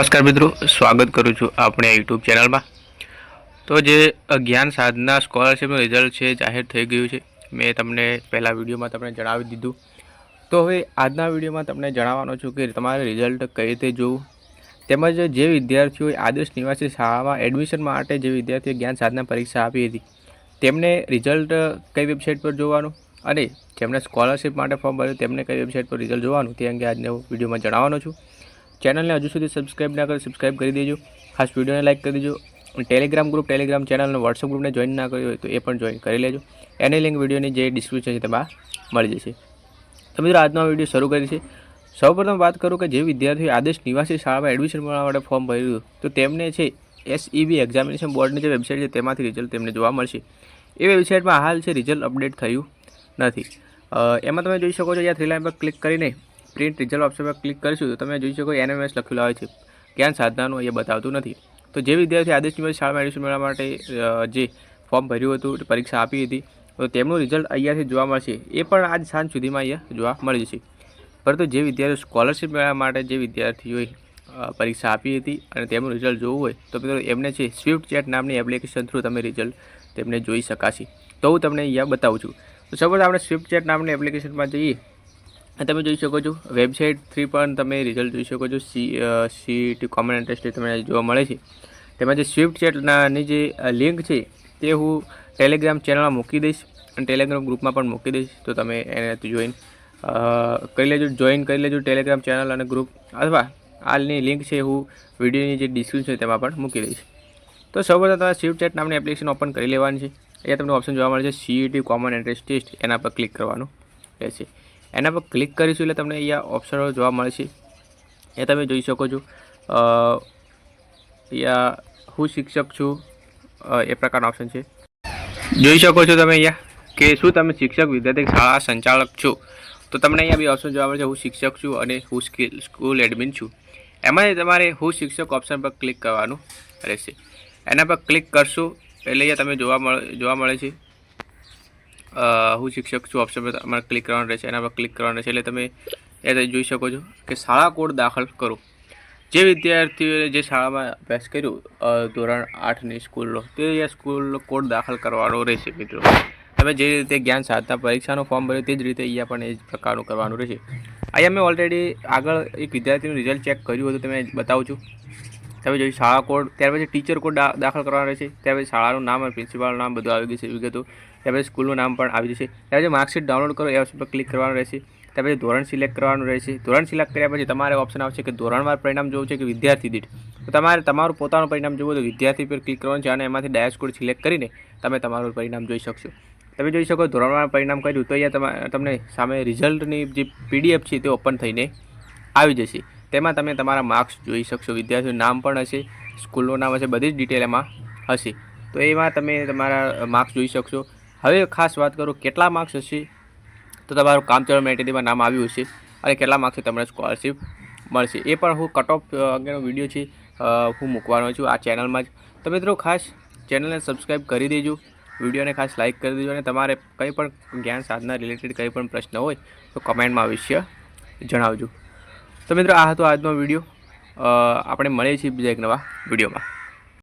નમસ્કાર મિત્રો, સ્વાગત કરું છું આપણે યુટ્યુબ ચેનલમાં. તો જે જ્ઞાન સાધના સ્કોલરશિપનું રિઝલ્ટ છે, જાહેર થઈ ગયું છે, મેં તમને પહેલા વિડીયોમાં તમને જણાવી દીધું. તો હવે આજના વિડીયોમાં તમને જણાવવાનો છું કે તમારે રિઝલ્ટ કઈ રીતે જોવું? તેમજ જે વિદ્યાર્થીઓએ આદર્શ નિવાસી શાળામાં એડમિશન માટે જે વિદ્યાર્થીઓએ જ્ઞાન સાધના પરીક્ષા આપી હતી, તેમને રિઝલ્ટ કઈ વેબસાઇટ પર જોવાનું? અને જેમણે સ્કોલરશિપ માટે ફોર્મ ભર્યું, તેમને કઈ વેબસાઇટ પર રિઝલ્ટ જોવાનું? તે અંગે આજના વિડીયોમાં જણાવવાનો છું. ચેનલને હજુ સુધી સબસ્ક્રાઈબ ના કરો સબસ્ક્રાઈબ કરી દેજો. ખાસ વિડીયોને લાઇક કરી દેજો. ટેલિગ્રામ ગ્રુપ ટેલિગ્રામ ચેનલ અને વોટ્સઅપ ગ્રુપને જોઈન ના કર્યું હોય તો એ પણ જોઈન કરી લેજો. એની લિંક વિડીયોની જે ડિસ્ક્રિપ્શન છે તેમાં મળી જશે. તો મિત્રો, આજનો વીડિયો શરૂ કરી છે સૌપ્રથમ વાત કરું કે જે વિદ્યાર્થીઓ આદેશ નિવાસી શાળામાં એડમિશન મળવા માટે ફોર્મ ભર્યું તો તેમને છે એસઈબી એક્ઝામિનેશન બોર્ડની જે વેબસાઇટ છે તેમાંથી રિઝલ્ટ તેમને જોવા મળશે. એ વેબસાઇટમાં હાલ છે રિઝલ્ટ અપડેટ થયું નથી. એમાં તમે જોઈ શકો છો, અહીંયા થ્રી લાઇન પર ક્લિક કરીને પ્રિન્ટ રિઝલ્ટ ઓપ્શન પર ક્લિક કરીશું તો તમે જોઈ શકો એનએમએસ લખેલું આવે છે. જ્ઞાન સાધનાનું અહીંયા બતાવતું નથી. તો જે વિદ્યાર્થી આદેશ નિવાસી શાળામાં એડમિશન મેળવવા માટે જે ફોર્મ ભર્યું હતું પરીક્ષા આપી હતી, તો તેમનું રિઝલ્ટ અહીંયાથી જોવા મળશે. એ પણ આજ સાંજ સુધીમાં અહીંયા જોવા મળી જશે. પરંતુ જે વિદ્યાર્થીઓ સ્કોલરશિપ મેળવવા માટે જે વિદ્યાર્થીઓએ પરીક્ષા આપી હતી અને તેમનું રિઝલ્ટ જોવું હોય, તો મિત્રો એમને છે સ્વિફ્ટ ચેટ નામની એપ્લિકેશન થ્રુ તમે રિઝલ્ટ તેમને જોઈ શકાશે. તો હું તમને અહીંયા બતાવું છું. તો સપોઝ આપણે સ્વિફ્ટ ચેટ નામની એપ્લિકેશનમાં જઈએ. તમે જોઈ શકો છો, વેબસાઇટ થ્રી પણ તમે રિઝલ્ટ જોઈ શકો છો સી સીટી કોમન ઇન્ટરેસ્ટ તમને જોવા મળે છે. તેમાં જે સ્વિફ્ટ ચેટની જે લિંક છે, તે હું ટેલિગ્રામ ચેનલમાં મૂકી દઈશ અને ટેલિગ્રામ ગ્રુપમાં પણ મૂકી દઈશ. તો તમે એને જોઈન કરી લેજો જોઈન કરી લેજો ટેલિગ્રામ ચેનલ અને ગ્રુપ અથવા હાલની લિંક છે, હું વિડીયોની જે ડિસ્ક્રિપ્શન તેમાં પણ મૂકી દઈશ. તો સૌપ્રથમ તમારે સ્વિફ્ટ ચેટ નામની એપ્લિકેશન ઓપન કરી લેવાની છે. અહીંયા તમને ઓપ્શન જોવા મળે છે સીઈટી કોમન એન્ટ્રન્સ ટેસ્ટ એના પર ક્લિક કરવાનું રહેશે. એના પર ક્લિક કરીશું એટલે તમને અહીંયા ઓપ્શનો જોવા મળશે. એ તમે જોઈ શકો છો. અહીંયા હું શિક્ષક છું. એ પ્રકારનો ઓપ્શન છે. જોઈ શકો છો તમે અહીંયા કે શું તમે શિક્ષક, વિદ્યાર્થી, શાળા સંચાલક છો. તો તમને અહીંયા બી ઓપ્શન જોવા મળે છે. હું શિક્ષક છું અને હું સ્કિલ સ્કૂલ એડમિન છું. એમાં તમારે હું શિક્ષક ઓપ્શન પર ક્લિક કરવાનું રહેશે. એના પર ક્લિક કરશો એટલે અહીંયા તમે જોવા મળે જોવા મળે છે. હું શિક્ષક છું ઓપ્શન પર તમારે ક્લિક કરવાનું રહેશે, એના પર ક્લિક કરવાનું રહેશે, એટલે તમે એ તમે જોઈ શકો છો કે શાળા કોડ દાખલ કરો. જે વિદ્યાર્થીઓએ જે શાળામાં અભ્યાસ કર્યું ધોરણ આઠની સ્કૂલનો, તે સ્કૂલનો સ્કૂલ કોડ દાખલ કરવાનો રહેશે, મિત્રો. તમે જે રીતે જ્ઞાન સાધતા પરીક્ષાનું ફોર્મ ભર્યું, તે જ રીતે અહીંયા પણ એ જ પ્રકારનું કરવાનું રહેશે. અહીંયા મેં ઓલરેડી આગળ એક વિદ્યાર્થીનું રિઝલ્ટ ચેક કર્યું હતું તમે બતાવું છું. તમે જોઈ શાળા કોડ ત્યાર પછી ટીચર કોડ દાખલ કરવાનો રહેશે ત્યાર પછી શાળાનું નામ અને પ્રિન્સિપાલનું નામ બધું આવી ગયું છે, વિગતો. ત્યાર પછી સ્કૂલનું નામ પણ આવી જશે ત્યાર પછી માર્કશીટ ડાઉનલોડ કરો, એ ઓપ્શન પર ક્લિક કરવાનું રહેશે. ત્યાર પછી ધોરણ સિલેક્ટ કરવાનું રહેશે. ધોરણ સિલેક્ટ કર્યા પછી તમારે ઓપ્શન આવશે કે ધોરણવાર પરિણામ જોવું છે કે વિદ્યાર્થી દીઠ. તો તમારે તમારું પોતાનું પરિણામ જોવું તો વિદ્યાર્થી પર ક્લિક કરવાનું છે અને એમાંથી ડાયસ કોડ સિલેક્ટ કરીને તમે તમારું પરિણામ જોઈ શકશો. તમે જોઈ શકો ધોરણવાર પરિણામ કર્યું તો અહીંયા તમા- તમને સામે રિઝલ્ટની જે પીડીએફ છે તે ઓપન થઈને આવી જશે. તેમાં તમે તમારા માર્ક્સ જોઈ શકશો. વિદ્યાર્થીનું નામ પણ હશે સ્કૂલનું નામ હશે, બધી જ ડિટેલ એમાં હશે. તો એમાં તમે તમારા માર્ક્સ જોઈ શકશો. હવે ખાસ વાત કરું, કેટલા માર્ક્સ હશે? તો તમારું કામચલાઉ મેટેરીમાં નામ આવ્યું હશે અને કેટલા માર્ક્સથી તમને સ્કોલરશિપ મળશે. એ પણ હું કટ ઓફ અંગેનો વીડિયો છે હું મૂકવાનો છું આ ચેનલમાં જ. તો મિત્રો ખાસ ચેનલને સબસ્ક્રાઈબ કરી દેજો. વિડીયોને ખાસ લાઇક કરી દેજો અને તમારે કંઈ પણ જ્ઞાન સાધના રિલેટેડ કંઈ પણ પ્રશ્ન હોય તો કમેન્ટમાં અવશ્ય જણાવજો. તો મિત્રો આ હતો આજનો વીડિયો. આપણે મળીએ છીએ બીજા એક નવા વિડીયોમાં.